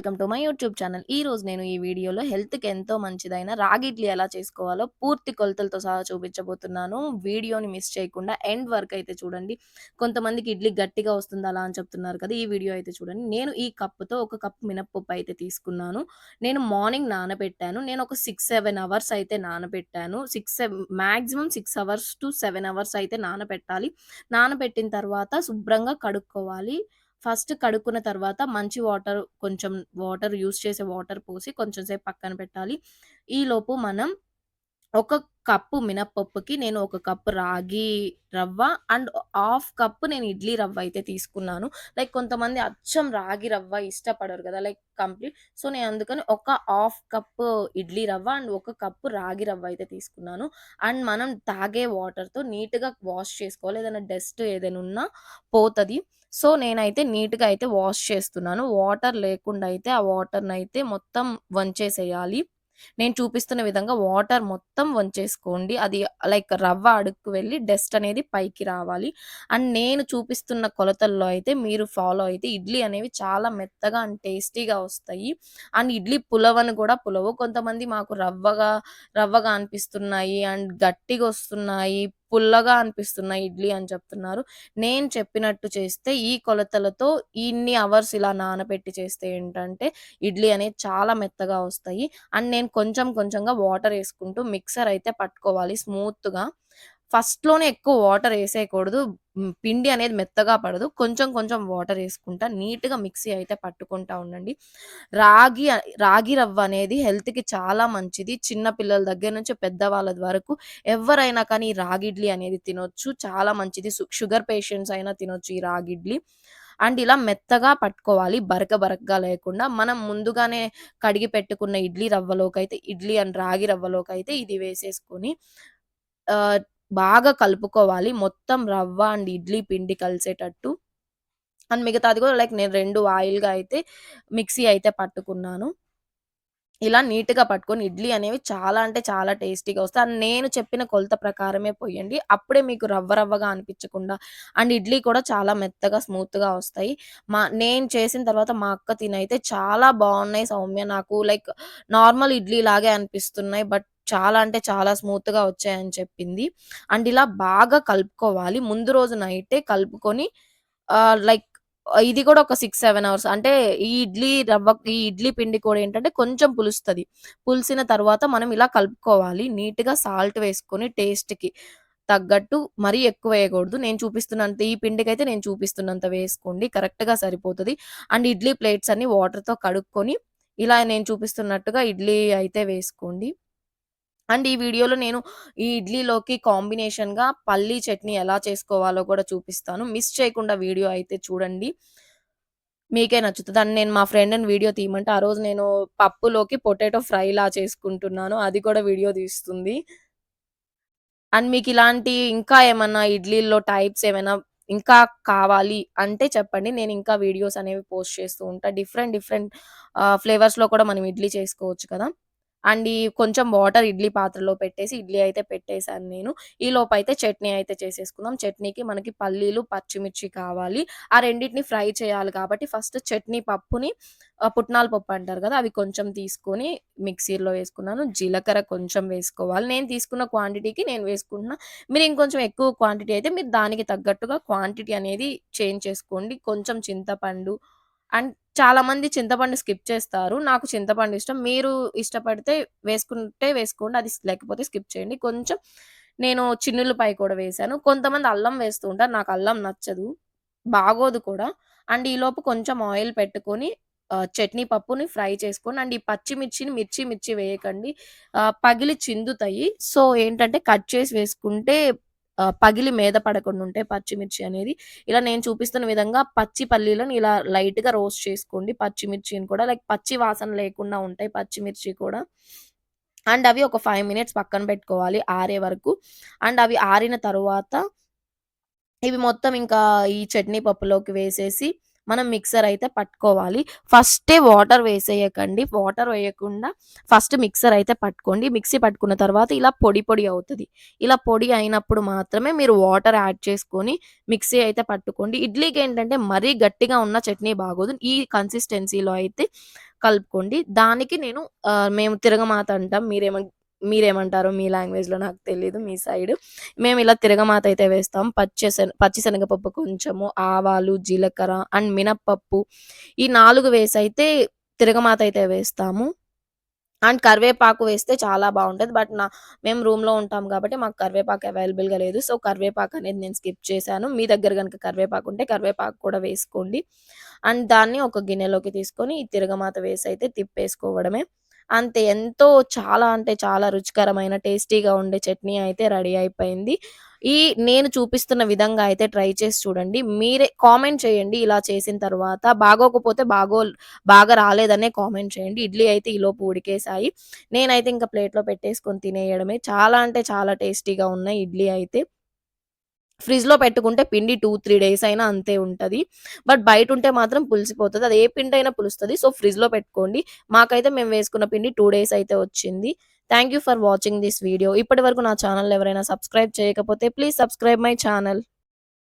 Welcome to my YouTube channel. ఈ రోజు నేను ఈ వీడియోలో హెల్త్‌కి ఎంతో మంచిదైన రాగి ఇడ్లీ ఎలా చేసుకోవాలో పూర్తి కొలతలతో సహా చూపించబోతున్నాను. వీడియోని మిస్ చేయకుండా ఎండ్ వరకు అయితే చూడండి. కొంతమందికి ఇడ్లీ గట్టిగా వస్తుంది అలా అని చెప్తున్నారు కదా! ఈ వీడియో అయితే చూడండి. నేను ఈ కప్పుతో ఒక కప్ మినప్పప్పు అయితే తీసుకున్నాను. నేను మార్నింగ్ నానబెట్టాను. నేను ఒక 6, 7 అవర్స్ అయితే నానబెట్టాను. 6 సెవ్ maximum six hours to seven hours అయితే నానబెట్టాలి. నానబెట్టిన తర్వాత శుభ్రంగా కడుక్కోవాలి. ఫస్ట్ కడుక్కున్న తర్వాత మంచి వాటర్ కొంచెం వాటర్ యూస్ చేసే వాటర్ పోసి కొంచెం సేపు పక్కన పెట్టాలి. ఈలోపు మనం ఒక కప్పు మినప్పప్పుకి నేను ఒక కప్పు రాగి రవ్వ అండ్ హాఫ్ కప్ నేను ఇడ్లీ రవ్వ అయితే తీసుకున్నాను. లైక్ కొంతమంది అచ్చం రాగి రవ్వ ఇష్టపడరు కదా! లైక్ కంప్లీట్ సో, నేను అందుకని ఒక హాఫ్ కప్పు ఇడ్లీ రవ్వ అండ్ ఒక కప్పు రాగి రవ్వ అయితే తీసుకున్నాను. అండ్ మనం తాగే వాటర్‌తో నీట్‌గా వాష్ చేసుకోవాలి. ఏదైనా డస్ట్ ఏదైనా ఉన్నా పోతుంది సో, నేనైతే నీట్‌గా అయితే వాష్ చేస్తున్నాను. వాటర్ లేకుండా అయితే ఆ వాటర్‌నైతే మొత్తం వంచేసేయాలి. నేను చూపిస్తున్న విధంగా వాటర్ మొత్తం వంచేసుకోండి. అది లైక్ రవ్వ అడుక్కు వెళ్ళి డస్ట్ అనేది పైకి రావాలి. అండ్ నేను చూపిస్తున్న కొలతల్లో అయితే మీరు ఫాలో అయితే ఇడ్లీ అనేవి చాలా మెత్తగా అండ్ టేస్టీగా వస్తాయి. అండ్ ఇడ్లీ పులవని కూడా పులవు. కొంతమంది మాకు రవ్వగా రవ్వగా అనిపిస్తున్నాయి అండ్ గట్టిగా వస్తున్నాయి పుల్లగా అనిపిస్తున్నాయి ఇడ్లీ అని చెప్తున్నారు. నేను చెప్పినట్టు చేస్తే ఈ కొలతలతో ఇన్ని అవర్స్ ఇలా నానబెట్టి చేస్తే ఏంటంటే ఇడ్లీ అనేది చాలా మెత్తగా వస్తాయి. అండ్ నేను కొంచెం కొంచెంగా వాటర్ వేసుకుంటూ మిక్సర్ అయితే పట్టుకోవాలి స్మూత్‌గా. ఫస్ట్‌లోనే ఎక్కువ వాటర్ వేసేయకూడదు పిండి అనేది మెత్తగా పడదు. కొంచెం కొంచెం వాటర్ వేసుకుంటా నీట్‌గా మిక్సీ అయితే పట్టుకుంటా ఉండండి. రాగి రాగి రవ్వ అనేది హెల్త్‌కి చాలా మంచిది. చిన్న పిల్లల దగ్గర నుంచి పెద్దవాళ్ళ వరకు ఎవరైనా కానీ రాగి ఇడ్లీ అనేది తినొచ్చు. చాలా మంచిది. షుగర్ పేషెంట్స్ అయినా తినొచ్చు ఈ రాగి ఇడ్లీ. అండ్ ఇలా మెత్తగా పట్టుకోవాలి. బరక బరకగా లేకుండా. మనం ముందుగానే కడిగి పెట్టుకున్న ఇడ్లీ అయితే ఇడ్లీ అండ్ రాగి రవ్వలోకి అయితే ఇది వేసేసుకొని బాగా కలుపుకోవాలి. మొత్తం రవ్వ అండ్ ఇడ్లీ పిండి కలిసేటట్టు. అండ్ మిగతాది కూడా లైక్ నేను రెండు ఆయిల్గా అయితే మిక్సీ అయితే పట్టుకున్నాను. ఇలా నీట్‌గా పట్టుకొని ఇడ్లీ అనేవి చాలా అంటే చాలా టేస్టీగా వస్తాయి. అండ్ నేను చెప్పిన కొలత ప్రకారమే పోయండి అప్పుడే మీకు రవ్వ రవ్వగా అనిపించకుండా అండ్ ఇడ్లీ కూడా చాలా మెత్తగా స్మూత్‌గా వస్తాయి. మా నేను చేసిన తర్వాత మా అక్క తినైతే చాలా బాగున్నాయి సౌమ్య నాకు లైక్ నార్మల్ ఇడ్లీ లాగే అనిపిస్తున్నాయి. బట్ చాలా అంటే చాలా స్మూత్‌గా వచ్చాయని చెప్పింది. అండ్ ఇలా బాగా కలుపుకోవాలి. ముందు రోజు నైటే కలుపుకొని లైక్ ఇది కూడా ఒక 6, 7 అవర్స్ అంటే ఈ ఇడ్లీ రవ్వ ఈ ఇడ్లీ పిండి కూడా ఏంటంటే కొంచెం పులుస్తుంది పులిసిన తర్వాత మనం ఇలా కలుపుకోవాలి. నీట్‌గా సాల్ట్ వేసుకొని టేస్ట్‌కి తగ్గట్టు మరీ ఎక్కువ వేయకూడదు. నేను చూపిస్తున్నంత ఈ పిండికి అయితే నేను చూపిస్తున్నంత వేసుకోండి. కరెక్ట్‌గా సరిపోతుంది అండ్ ఇడ్లీ ప్లేట్స్ అన్ని వాటర్‌తో కడుక్కొని ఇలా నేను చూపిస్తున్నట్టుగా ఇడ్లీ అయితే వేసుకోండి. అండ్ ఈ వీడియోలో నేను ఈ ఇడ్లీలోకి కాంబినేషన్‌గా పల్లీ చట్నీ ఎలా చేసుకోవాలో కూడా చూపిస్తాను. మిస్ చేయకుండా వీడియో అయితే చూడండి. మీకే నచ్చుతుంది అండ్ నేను మా ఫ్రెండ్‌ని వీడియో తీయమంటే, ఆ రోజు నేను పప్పులోకి పొటాటో ఫ్రైలా చేసుకుంటున్నాను. అది కూడా వీడియో తీస్తుంది. అండ్ మీకు ఇలాంటి ఇంకా ఏమన్నా ఇడ్లీల్లో టైప్స్ ఏమైనా ఇంకా కావాలి అంటే చెప్పండి. నేను ఇంకా వీడియోస్ అనేవి పోస్ట్ చేస్తూ ఉంటా. డిఫరెంట్ డిఫరెంట్ ఫ్లేవర్స్‌లో కూడా మనం ఇడ్లీ చేసుకోవచ్చు కదా! అండ్ ఈ కొంచెం వాటర్ ఇడ్లీ పాత్రలో పెట్టేసి ఇడ్లీ అయితే పెట్టేశాను నేను. ఈ లోపై అయితే చట్నీ అయితే చేసేసుకుందాం. చట్నీకి మనకి పల్లీలు, పచ్చిమిర్చి కావాలి. ఆ రెండిటిని ఫ్రై చేయాలి కాబట్టి ఫస్ట్ చట్నీ పప్పుని పుట్నాల పప్పు అంటారు కదా! అవి కొంచెం తీసుకొని మిక్సీలో వేసుకున్నాను. జీలకర్ర కొంచెం వేసుకోవాలి. నేను తీసుకున్న క్వాంటిటీకి నేను వేసుకుంటున్నా. మీరు ఇంకొంచెం ఎక్కువ క్వాంటిటీ అయితే మీరు దానికి తగ్గట్టుగా క్వాంటిటీ అనేది చేంజ్ చేసుకోండి. కొంచెం చింతపండు అండ్ చాలామంది చింతపండు స్కిప్ చేస్తారు. నాకు చింతపండు ఇష్టం. మీరు ఇష్టపడితే వేసుకుంటే వేసుకోండి. అది లేకపోతే స్కిప్ చేయండి. కొంచెం నేను చిన్నులపై కూడా వేశాను. కొంతమంది అల్లం వేస్తూ ఉంటారు. నాకు అల్లం నచ్చదు. బాగోదు కూడా. అండ్ ఈలోపు కొంచెం ఆయిల్ పెట్టుకొని చట్నీ పప్పుని ఫ్రై చేసుకొని అండ్ ఈ పచ్చిమిర్చిని మిర్చి మిర్చి వేయకండి. పగిలి చిందుతాయి. సో, ఏంటంటే కట్ చేసి వేసుకుంటే పగిలి మీద పడకుండా ఉంటాయి పచ్చిమిర్చి అనేది. ఇలా నేను చూపిస్తున్న విధంగా పచ్చి పల్లీలను ఇలా లైట్‌గా రోస్ట్ చేసుకోండి. పచ్చిమిర్చిని కూడా లైక్ పచ్చి వాసన లేకుండా ఉంటాయి పచ్చిమిర్చి కూడా. అండ్ అవి ఒక ఫైవ్ మినిట్స్ పక్కన పెట్టుకోవాలి ఆరే వరకు. అండ్ అవి ఆరిన తరువాత ఇవి మొత్తం ఇంకా ఈ చట్నీ పప్పులోకి వేసేసి మనం మిక్సర్ అయితే పట్టుకోవాలి. ఫస్టే వాటర్ వేసేయకండి. వాటర్ వేయకుండా ఫస్ట్ మిక్సర్ అయితే పట్టుకోండి. మిక్సీ పట్టుకున్న తర్వాత ఇలా పొడి పొడి అవుతుంది ఇలా పొడి అయినప్పుడు మాత్రమే మీరు వాటర్ యాడ్ చేసుకొని మిక్సీ అయితే పట్టుకోండి. ఇడ్లీకి ఏంటంటే మరీ గట్టిగా ఉన్న చట్నీ బాగోదు. ఈ కన్సిస్టెన్సీలో అయితే కలుపుకోండి. దానికి నేను మేము తిరగమాత అంటాం. మీరేమో మీరేమంటారో మీ లాంగ్వేజ్‌లో నాకు తెలియదు మీ సైడ్. మేము ఇలా తిరగమాత అయితే వేస్తాం. పచ్చెసెన పచ్చి శనగపప్పు కొంచెము, ఆవాలు, జీలకర్ర అండ్ మినప్పప్పు ఈ నాలుగు వేసి అయితే తిరగమాత అయితే వేస్తాము. అండ్ కరివేపాకు వేస్తే చాలా బాగుంటుంది బట్ నా మేము రూమ్‌లో ఉంటాం కాబట్టి మాకు కరివేపాకు అవైలబుల్‌గా లేదు. సో, కరివేపాకు అనేది నేను స్కిప్ చేశాను. మీ దగ్గర కనుక కరివేపాకు ఉంటే కరివేపాకు కూడా వేసుకోండి. అండ్ దాన్ని ఒక గిన్నెలోకి తీసుకొని ఈ తిరగమాత వేసి అయితే తిప్పేసుకోవడమే. అంతే ఎంతో చాలా అంటే చాలా రుచికరమైన టేస్టీగా ఉండే చట్నీ అయితే రెడీ అయిపోయింది. ఈ నేను చూపిస్తున్న విధంగా అయితే ట్రై చేసి చూడండి. మీరే కామెంట్ చేయండి ఇలా చేసిన తర్వాత. బాగోకపోతే బాగో బాగా రాలేదనే కామెంట్ చేయండి. ఇడ్లీ అయితే ఈలోపు ఉడికేసాయి. నేనైతే ఇంక ప్లేట్‌లో పెట్టేసుకొని తినేయడమే. చాలా అంటే చాలా టేస్టీగా ఉన్నాయి ఇడ్లీ అయితే. ఫ్రిడ్జ్‌లో పెట్టుకుంటే పిండి 2, 3 డేస్ అయినా అంతే ఉంటది. బట్ బయట ఉంటే మాత్రం పులిసిపోతుంది అది ఏ పిండి అయినా పులుస్తుంది సో, ఫ్రిడ్జ్‌లో పెట్టుకోండి. మాకైతే మేము వేసుకున్న పిండి టూ డేస్ అయితే వచ్చింది. Thank you for watching this video. ఇప్పటి వరకు నా ఛానల్ ఎవరైనా సబ్స్క్రైబ్ చేయకపోతే ప్లీజ్ సబ్స్క్రైబ్ మై ఛానల్